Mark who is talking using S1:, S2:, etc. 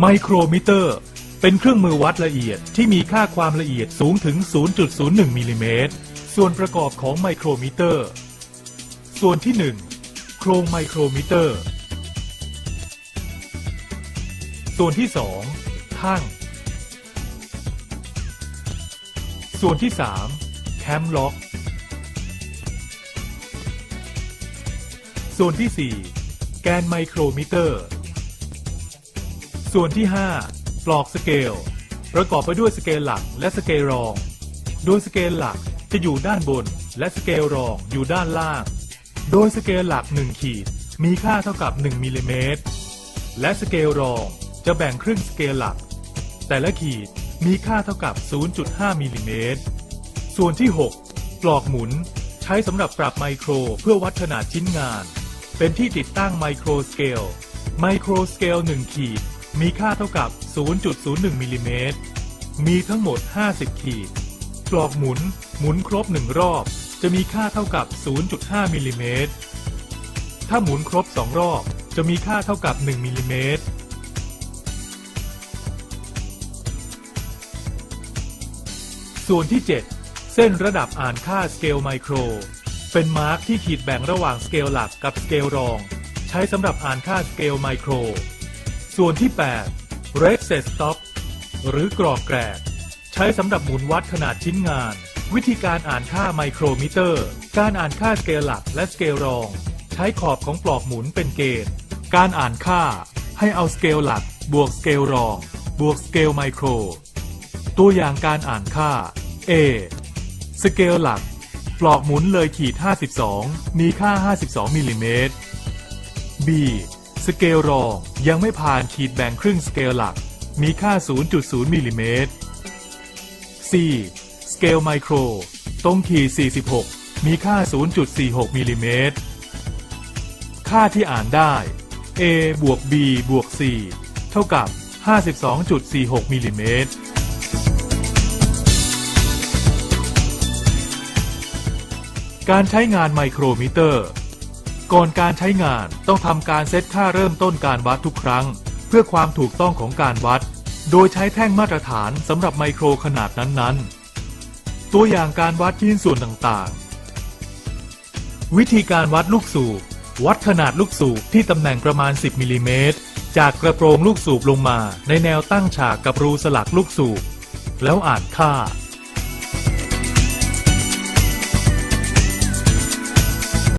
S1: ไมโครมิเตอร์ เป็นเครื่องมือวัดละเอียดที่มีค่าความละเอียดสูงถึง 0.01มิลลิเมตร ส่วนประกอบของไมโครมิเตอร์ ส่วนที่ 1 โครงไมโครมิเตอร์ ส่วนที่ 2 ทั้งส่วนที่ 3 แคมล็อก ส่วนที่ 4 แกนไมโครมิเตอร์ ส่วนที่ 5 ปลอกสเกล ประกอบไปด้วยสเกลหลักและสเกลรอง โดยสเกลหลักจะอยู่ด้านบน และสเกลรองอยู่ด้านล่าง โดยสเกลหลัก 1 ขีด มีค่าเท่ากับ 1มิลลิเมตร และสเกลรองจะแบ่งครึ่งสเกลหลัก แต่ละขีดมีค่าเท่ากับ 0.5มิลลิเมตร ส่วนที่ 6 ปลอกหมุน ใช้สำหรับปรับไมโครเพื่อวัดขนาดชิ้นงาน เป็นที่ติดตั้งไมโครสเกล ไมโครสเกล 1 ขีด มีค่าเท่ากับ 0.01มิลลิเมตร มีทั้งหมด 50 ขีดปลอกหมุน หมุนครบ1รอบ จะมีค่าเท่ากับ 0.5มิลลิเมตร ถ้าหมุนครบ2รอบ จะมีค่าเท่ากับ 1มิลลิเมตร ส่วนที่ 7 เส้นระดับอ่านค่าสเกลไมโคร เป็นมาร์กที่ขีดแบ่งระหว่างสเกลหลักกับสเกลรอง ใช้สำหรับอ่านค่าสเกลไมโคร ส่วนที่ 8 r e s e t Stop หรือกรอกแกรก ใช้สำหรับหมุนวัดขนาดชิ้นงาน วิธีการอ่านค่าไมโครมิเตอร์ การอ่านค่าสเกลหลักและสเกลรอง ใช้ขอบของปลอกหมุนเป็นเกณฑ์ การอ่านค่า ให้เอาสเกลหลัก บวกสเกลรอง บวกสเกลไมโคร ตัวอย่างการอ่านค่า A สเกลหลัก ปลอกหมุนเลยขีด 52 มีค่า 52มิลลิเมตร B สเกลรองยังไม่ผ่านขีดแบ่งครึ่งสเกลหลัก มีค่า 0.0มิลลิเมตร C สเกลไมโคร ตรงขีด 46 มีค่า 0.46มิลลิเมตร ค่าที่อ่านได้ A บวก B บวก C เท่ากับ 52.46มิลลิเมตรการใช้งานไมโครมิเตอร์ ก่อนการใช้งานต้องทำการเซตค่าเริ่มต้นการวัดทุกครั้ง เพื่อความถูกต้องของการวัด โดยใช้แท่งมาตรฐานสำหรับไมโครขนาดนั้นๆ ตัวอย่างการวัดชิ้นส่วนต่างๆ วิธีการวัดลูกสูบ วัดขนาดลูกสูบที่ตำแหน่งประมาณ 10มิลลิเมตรจากกระโปรงลูกสูบลงมาในแนวตั้งฉากกับรูสลักลูกสูบ แล้วอ่านค่า